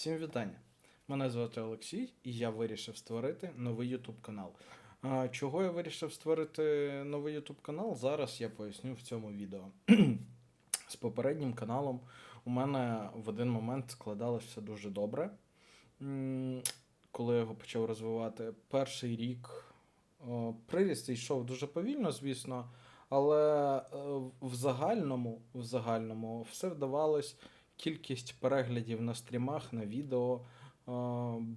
Всім вітання! Мене звати Олексій, і я вирішив створити новий YouTube канал. Чого я вирішив створити новий YouTube канал? Зараз я поясню в цьому відео. З попереднім каналом у мене в один момент складалося дуже добре. Коли я його почав розвивати, перший рік приріст йшов дуже повільно, звісно, але е, в загальному, в загальному все вдавалось. Кількість переглядів на стрімах, на відео е,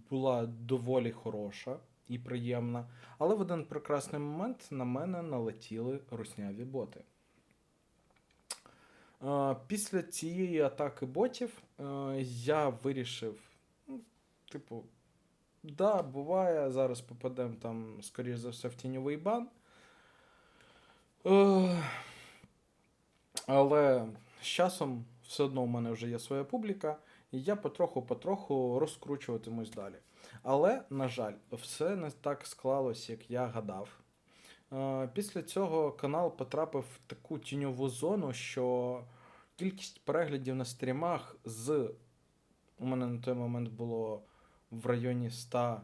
була доволі хороша і приємна. Але в один прекрасний момент на мене налетіли русняві боти. Е, Після цієї атаки ботів е, я вирішив, ну, типу, да, буває, зараз попадемо там, скоріш за все, в тіньовий бан. Але з часом все одно у мене вже є своя публіка, і я потроху-потроху розкручуватимусь далі. Але, на жаль, все не так склалось, як я гадав. Е, Після цього канал потрапив в таку тіньову зону, що кількість переглядів на стрімах з. У мене на той момент було в районі 100,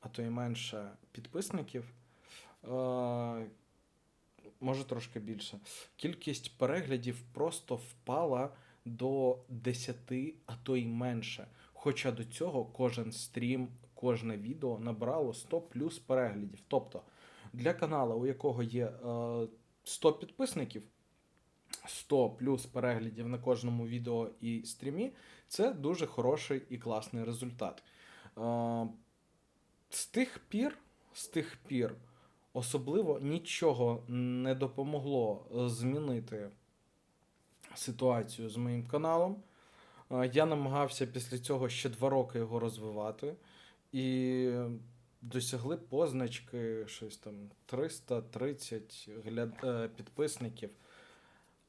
а то й менше підписників. Е, Може трошки більше. Кількість переглядів просто впала до 10, а то й менше. Хоча до цього кожен стрім, кожне відео набрало 100 плюс переглядів. Тобто для каналу, у якого є е, 100 підписників, 100 плюс переглядів на кожному відео і стрімі, це дуже хороший і класний результат. Е, з тих пір, з тих пір особливо нічого не допомогло е, змінити ситуацію з моїм каналом. Я намагався після цього ще два роки його розвивати і досягли позначки щось там 330 гляд... е, підписників.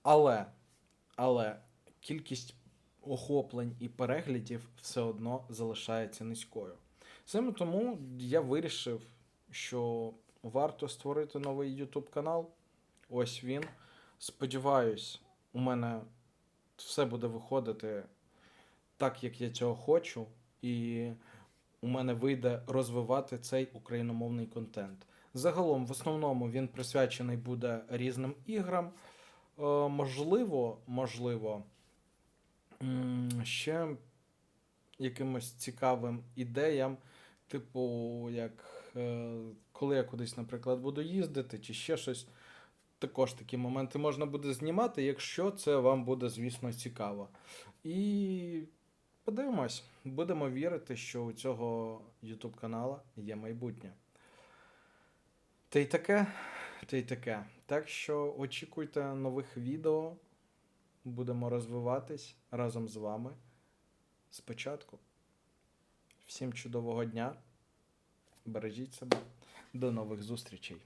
Але, але кількість охоплень і переглядів все одно залишається низькою. Саме тому я вирішив, що варто створити новий YouTube канал. Ось він. Сподіваюсь, у мене все буде виходити так, як я цього хочу, і у мене вийде розвивати цей україномовний контент. Загалом, в основному, він присвячений буде різним іграм. Е, можливо, можливо, ще якимось цікавим ідеям, типу, як е, коли я кудись, наприклад, буду їздити, чи ще щось. Також такі моменти можна буде знімати, якщо це вам буде, звісно, цікаво. І подивимось, будемо вірити, що у цього YouTube канала є майбутнє. Та й таке, та й таке. Так що очікуйте нових відео. Будемо розвиватись разом з вами спочатку. Всім чудового дня. Бережіть себе. До нових зустрічей.